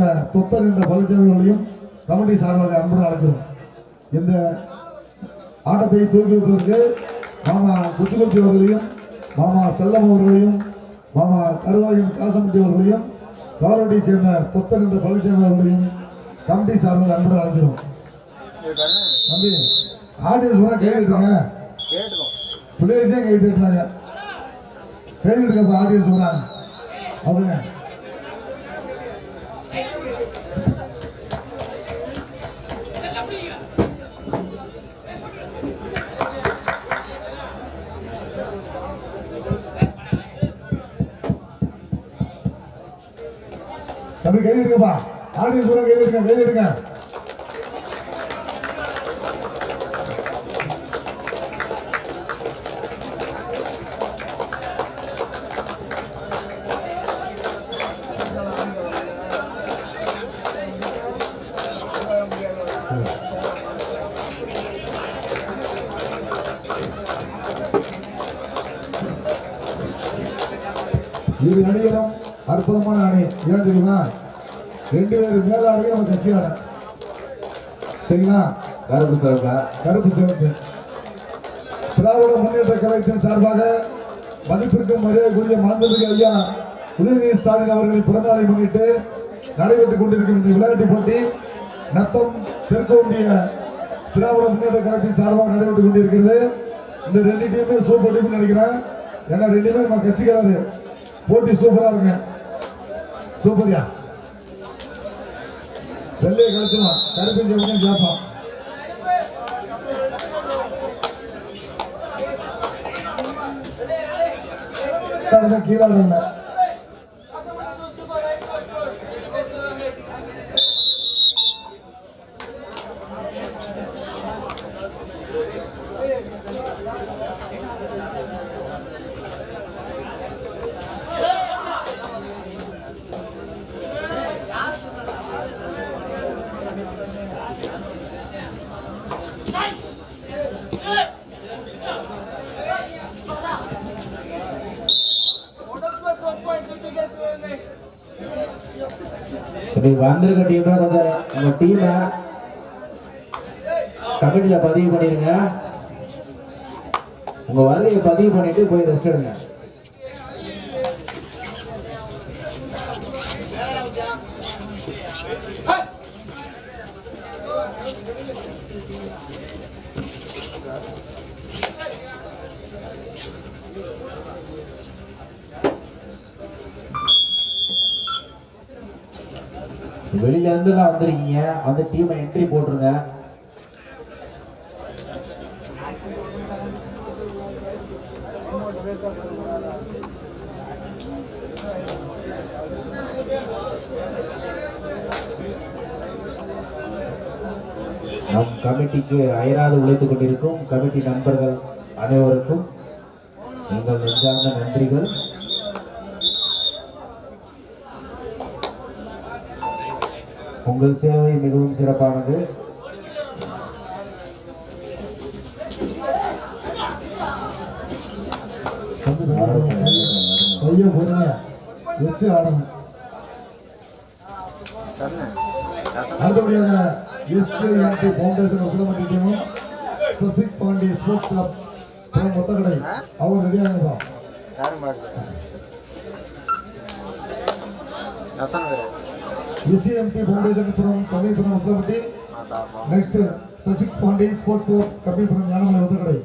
சேர்ந்த தொத்தர் என்ற பழனிசாமி கமிட்டி சார்பாக அன்புடன் அழைக்கிறோம். இந்த ஆட்டத்தை தூக்கி வைப்பதற்கு மாமா குச்சிக்குச்சி அவர்களையும் மாமா செல்லம் அவர்களையும் மாமா கருவாயின் காசமுட்டி அவர்களையும் காரோட்டியை சேர்ந்த தொத்தன் என்ற பழனிசாமி அவர்களையும் கமிட்டி சார்பாக அன்புடன் அழைக்கிறோம். தம்பி ஆடியன்ஸ் கூட கை தட்டுறாங்க கை தட்டுறாங்க கை தட்டுக்கப்ப ஆடியன்ஸ் கூட. அவங்க அப்படி கை எடுக்கப்பா ஆடியன்ஸ் கூட கை எடுக்க கை எடுக்க இது நடிகரம் அற்புதமான அணி ஏன் தெரியுமா ரெண்டு பேரும் மேலாடையும் நம்ம கட்சியாட சரிங்களா? கருப்பு சிவப்பா. கருப்பு சிவப்பு. திராவிட முன்னேற்ற கழகத்தின் சார்பாக மதிப்பிற்கும் மரியாதைக்குரிய மாண்புமிகு ஐயா உதயநிதி ஸ்டாலின் அவர்களின் பிறந்தநாளை முன்னிட்டு நடைபெற்றுக் கொண்டிருக்கும் இந்த விளையாட்டு போட்டி நத்தம் தெற்கு ஒன்றிய திராவிட முன்னேற்ற கழகத்தின் சார்பாக நடைபெற்றுக் கொண்டிருக்கிறது. இந்த ரெண்டு டீமுமே சூப்பர் டீம் நினைக்கிறேன். ஏன்னா ரெண்டுமே நம்ம கட்சிக்காரரு. போட்டி சூப்பரா இருங்க சூப்பர்யா. வெள்ளையை கழிச்சிடலாம் கருப்பு ஜெவனையும் கேட்பான் கீழாடல இன்னைக்கு வந்திருக்க டீமை கொஞ்சம் உங்க டீமை கமிட்டியில பதிவு பண்ணிடுங்க உங்க வருகையை பதிவு பண்ணிட்டு போய் ரெஸ்ட் எடுங்க. வெளியில இருந்து எல்லாம் வந்திருக்கீங்க வந்து டீமை என்ட்ரி போட்டுருங்க. நம் கமிட்டிக்கு அயராது உழைத்துக் கொண்டிருக்கும் கமிட்டி நண்பர்கள் அனைவருக்கும் எங்கள் நெஞ்சார்ந்த நன்றிகள். உங்கள் சேவை மிகவும் சிறப்பானது. கையை பொறுமையா. வச்சு ஆடணும். அடுத்தபடியாக எஸ்ஏஎன்டி ஃபவுண்டேஷன் உசிலமட்டி டீமும் சசிக் பாண்டி ஸ்போர்ட்ஸ் கிளப் புறம் மொத்தக்கடை அவங்க ரெடியாக எஸ்ஏஎம்டி ஃபவுண்டேஷன் புறம் Kammipuram Usilamatti next Sasik Pandi sports club Kammipuram Gnanamalai Mothakkadai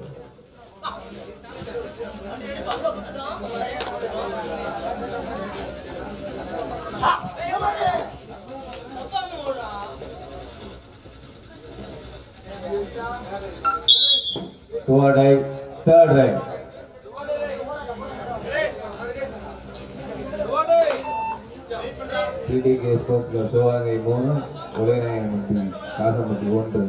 two right third right TTK sports club Sivagangai மூணு உலகநாயகமட்டி காசம்பட்டி ஒன்று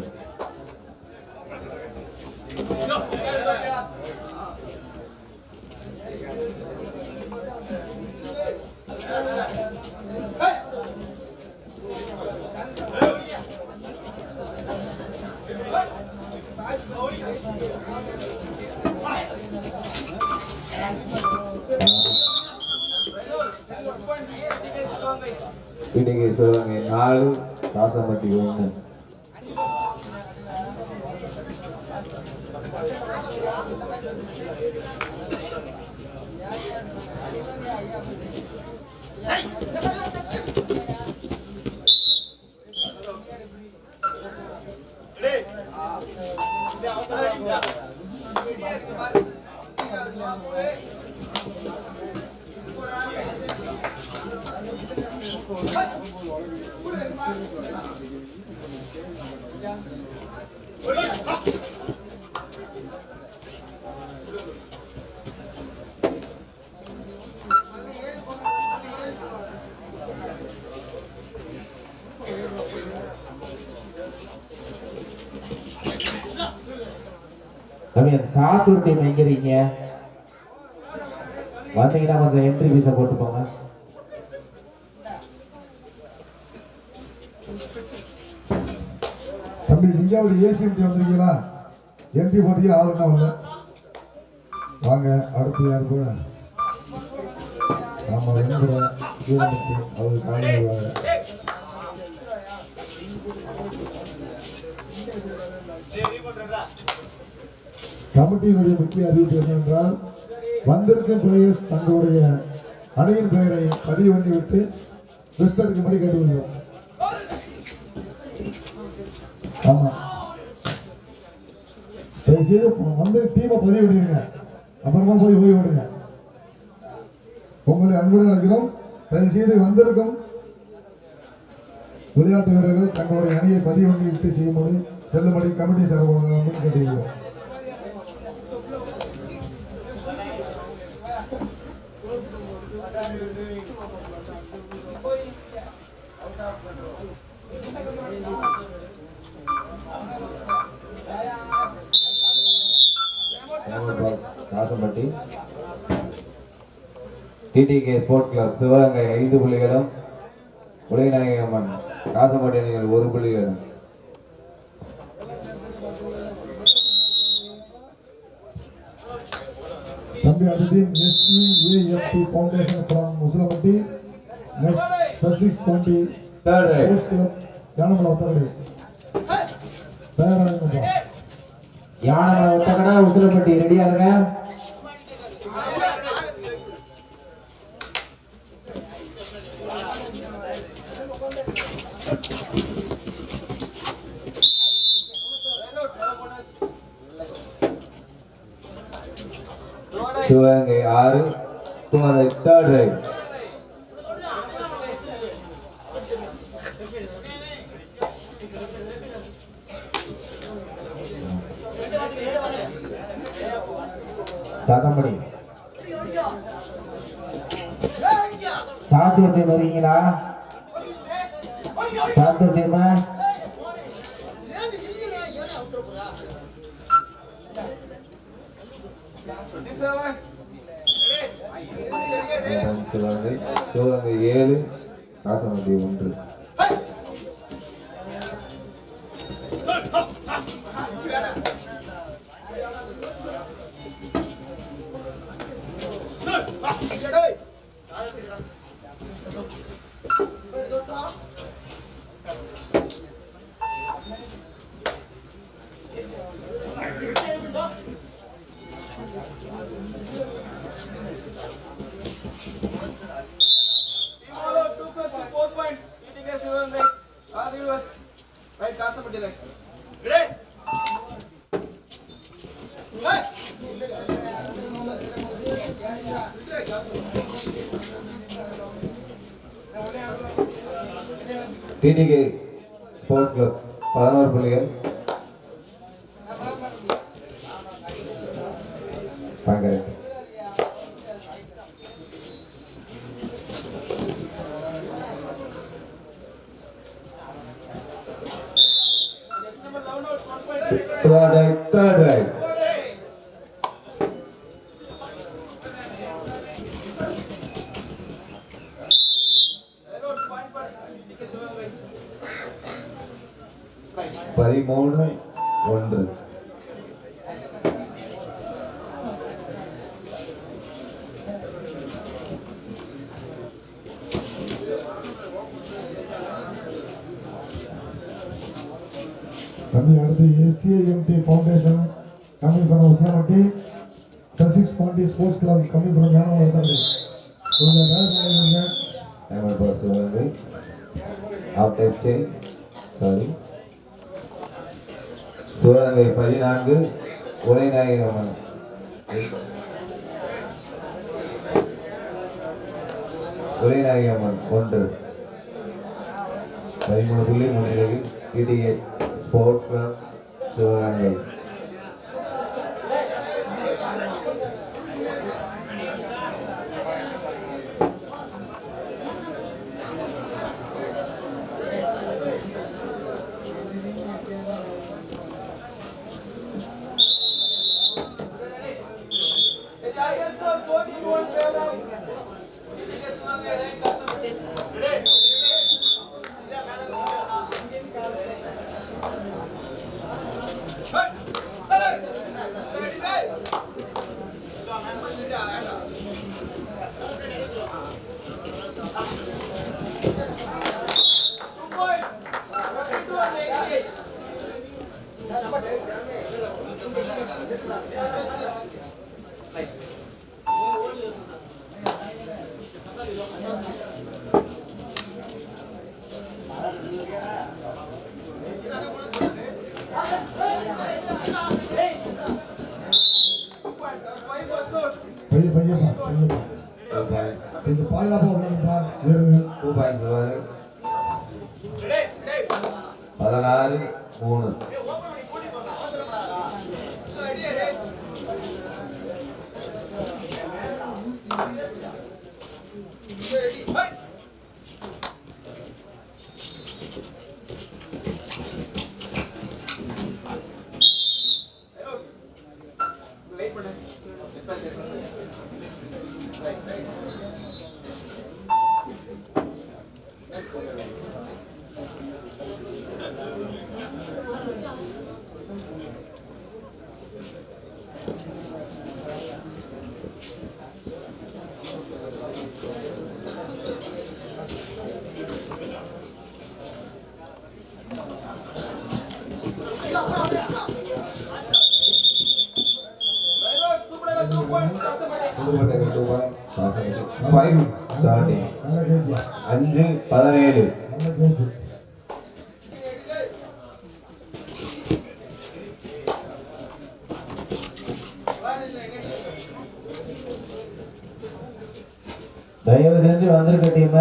இன்னைக்கு சொல்றாங்க நாலு காசமட்டி ஒன்று தம்பி அந்த எங்க இருக்கீங்க? வந்தீங்கன்னா கொஞ்சம் என்ட்ரி ஃபீஸை போட்டு போங்க லிங்காவளி ஏசிஎம்டி வந்திருக்கீங்களா? எம்டி போட்டிக்கு ஆள் என்ன வரல. வாங்க அடுத்து யாரு போய் ஆமா வெண்புறம் வீரமுத்து அவர் காலையில் கமிட்டியினுடைய முக்கிய அறிவிப்பு என்னவென்றால் வந்திருக்கும் பிளேயர்ஸ் தங்களுடைய அணியின் பெயரை பதிவு பண்ணி விட்டு லிஸ்ட் எடுக்கும்படி கேட்டுக்கொள்கிறோம் ஆமா. தயவுசெய்து வந்து டீமை பதிவு விடுவீங்க அப்புறமா போய் ஓய்வு விடுங்க உங்களை அன்புடன் அழைக்கிறோம். தயவுசெய்து வந்திருக்கும் விளையாட்டு வீரர்கள் தங்களுடைய அணியை பதிவு பண்ணி விட்டு செய்யும்படி செல்லும்படி கமிட்டி சார்பாக கேட்டுக்கிறோம் டிடிகே ஸ்போர்ட்ஸ் கிளப் சிவகங்கை ஐந்து புள்ளிகளும் உலகநாயகி அம்மன் காசம்பட்டி அணிகள் ஒரு புள்ளிகளும். தம்பி அடுத்த team SVAFT foundation from Muslamatti next Sasiks Pandi sports club Yanamalai ஒத்தரடி தயாராக யானை ஒத்தக்கடை உசிலப்பட்டி ரெடியா சிவகங்கை ஆறு குமரை தேர்ட் ரைட் சிவகங்கை சிவகங்கை ஏழு காசம்பட்டி ஒன்று டிடிகே ஸ்போர்ட்ஸ் கிளப் பதினோரு புள்ளிகள் പങ്കെടുക്കും Third right, third right. தம்பி அடுத்து ACIMT foundation Kammipuram Usamatti Sasiks Pandi sports club Kammipuram பண்ண தம்பி. கொஞ்சம் நேரம் பண்ணிடுங்க diamond bar Sivagangai off type chain sorry Sivagangai பதினான்கு உரைநாயகமன் உரைநாயகமன் ஒன்று. பதிமூணு புள்ளி முன்னிலையில் இடிஏ ஸ்போர்ட்ஸ் கிளப் சிவகங்கை பையன் பையப்பா பையப்பா கொஞ்சம் பாதுகாப்பாக டூ பாயிண்ட் சிவகங்கை பதினாறு மூணு. எண் பதினேழு. தயவு செஞ்சு வந்திருக்க டீம்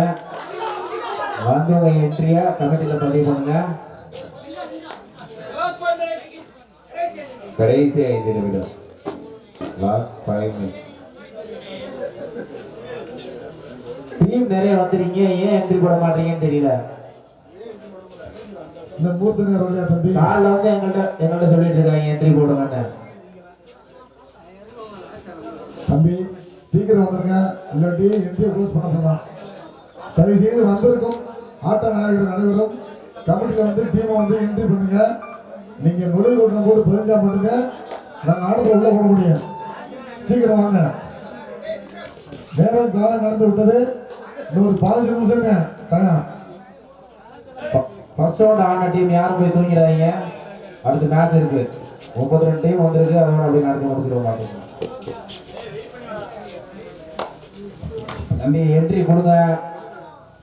வந்தவங்க என்ட்ரியா கமிட்டியில் பதிவு பண்ணுங்க. கடைசி ஐந்து நிமிடம். லாஸ்ட் ஃபைவ் மினிட்ஸ் டீம் நிறைய வந்துறீங்க ஏன் என்ட்ரி போட மாட்டீங்கன்னு தெரியல. இந்த மூர்த்த நேரம் இல்லையா தம்பி. காலைல வந்து எங்கள்கிட்ட எங்கள்கிட்ட சொல்லிட்டு இருக்காங்க என்ட்ரி போடுங்கன்னு. தம்பி சீக்கிரம் வந்துருங்க. இல்லாட்டி என்ட்ரியை க்ளோஸ் பண்ண போகிறான் தயவு செய்து வந்திருக்கும். ஆட்ட நாயகர் அனைவரும் கமிட்டியில் வந்து டீமை வந்து என்ட்ரி பண்ணுங்க. நீங்கள் நுழைவு கூட்டம் போட்டு பதினஞ்சா பண்ணுங்க நாங்கள் ஆட்டத்தை உள்ளே போட முடியும். சீக்கிரம் வாங்க. நேரம் காலம் கடந்து விட்டது. இன்னொரு பதினஞ்சு நிமிஷங்க டைம் ஃபர்ஸ்ட் ரவுண்ட் ஆன டீம் யாரும் போய் தூங்கிறாங்க அடுத்து மேட்ச் இருக்கு. முப்பத்தி ரெண்டு டீம் வந்திருக்கு. அதோட அப்படியே நடத்தி முடிச்சிருவோம் மாட்டோம் தம்பி என்ட்ரி கொடுங்க.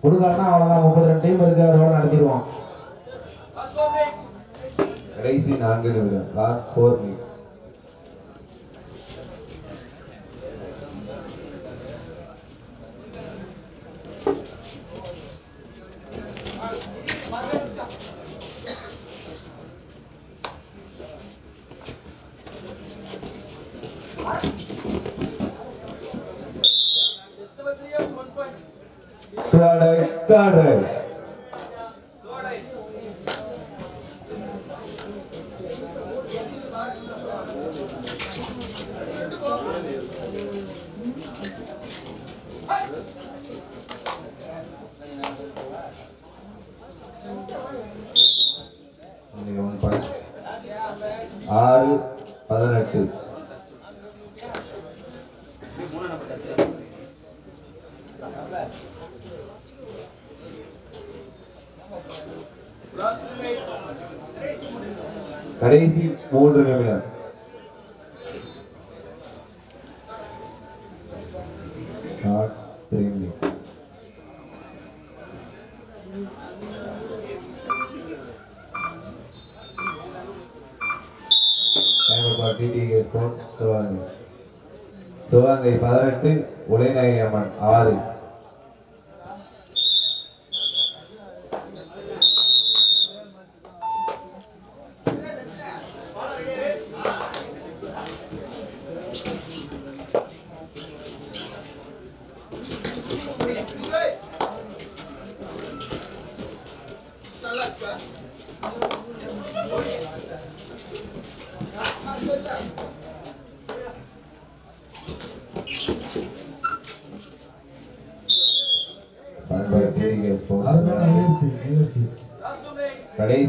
கொடுக்கலன்னா அவ்வளோதான் முப்பத்தி ரெண்டு டீம் இருக்கு. அதோட நடத்திடுவோம். கடைசி நான்கு நிமிடம். Last four minutes Saturday, Saturday. கடைசி மூன்று நிமிடம். சிவகங்கை பதினெட்டு உலைநாயகி அம்மன் ஆறு.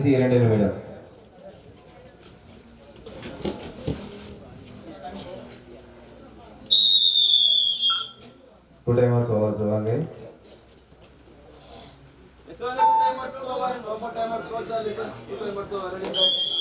கடைசி இரண்டு நிமிடம் full timers over Sivagangai Third right,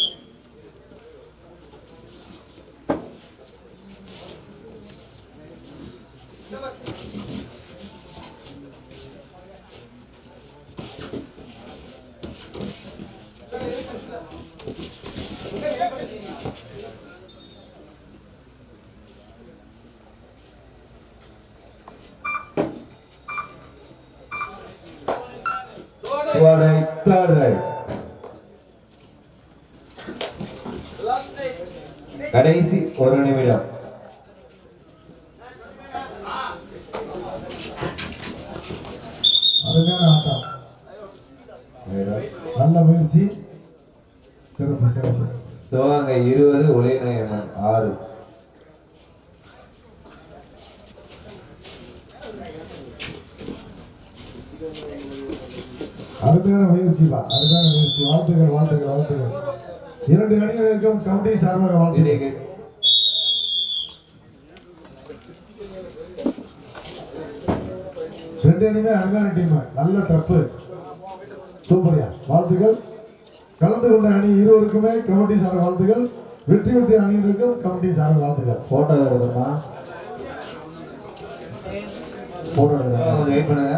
third right. கடைசி ஒரு நிமிடம். அருமையான ஆட்டம். நல்ல முயற்சி. சிறப்பு சிறப்பு. சிவகங்கை இருபது உலகநாயகன் ஆறு. அருமையான முயற்சிப்பா அருமையான முயற்சி. வாழ்த்துக்கள் வாழ்த்துக்கள் வாழ்த்துக்கள். இரண்டு அணிகளுக்கும் கமிட்டி சார்பாக வாழ்த்துக்கள். ரெண்டு அணியுமே அருமையான டீம் நல்ல டப்பு சூப்பர்யா. வாழ்த்துக்கள். கலந்து கொண்ட அணி இருவருக்குமே கமிட்டி சார்பாக வாழ்த்துக்கள். வெற்றி வெற்றி அணியினருக்கும் கமிட்டி சார்பாக வாழ்த்துக்கள். போட்டோ எடுக்கணுமா? போட்டோ எடுக்கணும்?